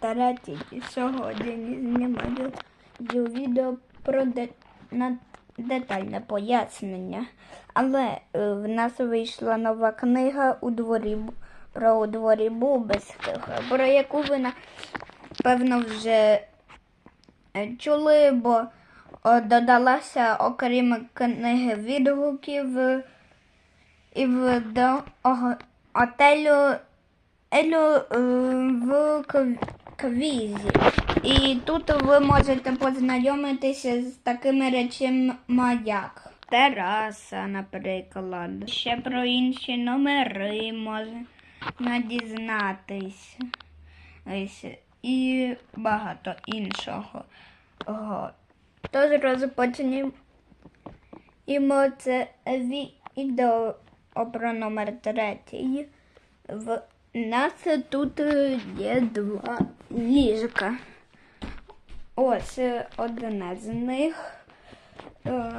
Третій сьогодні знімаю відео про де... на детальне пояснення. Але е, в нас вийшла нова книга у дворі про у дворі Бубиських, про яку ви напевно вже е, чули, бо додалася окрім книги відгуків е, і в до отелю Елю е, в квізі. І тут ви можете познайомитися з такими речами, як тераса, наприклад. Ще про інші номери можна дізнатися. І багато іншого. Ого. Тож розпочнемо це відео про номер третій. В нас тут е, є два ліжка. Ось е, одне з них, е,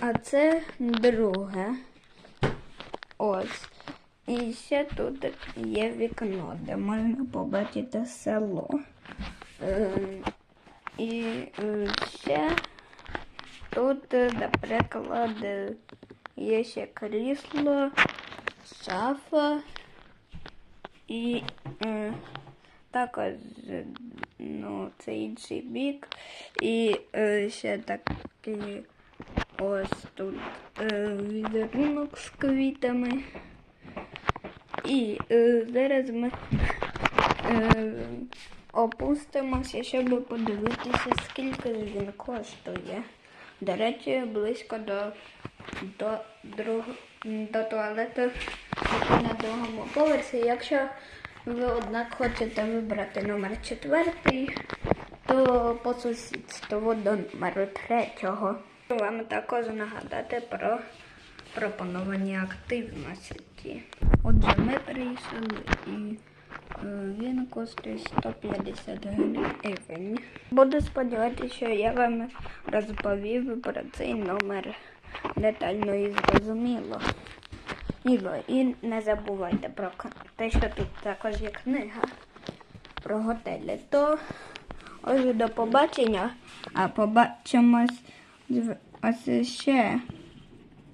а це друге. Ось. І ще тут є вікно, де можна побачити село. І ще тут, наприклад, є ще крісло, шафа. І е, також е, ну, це інший бік. І е, ще такий ось тут е, візерунок з квітами. І е, зараз ми е, опустимося, щоб подивитися, скільки він коштує. До речі, близько до, до, друг, до туалету на другому поверсі. Якщо ви, однак, хочете вибрати номер четвертий, то по сусідству до номеру третього. Вам також нагадати про пропоновані активності. Отже, ми прийшли і е, він коштує 150 гривень. Буду сподіватися, що я вам розповів про цей номер детально і зрозуміло. Іло, і не забувайте про те, що тут також є книга про готелі. То ось до побачення, а побачимось ось ще.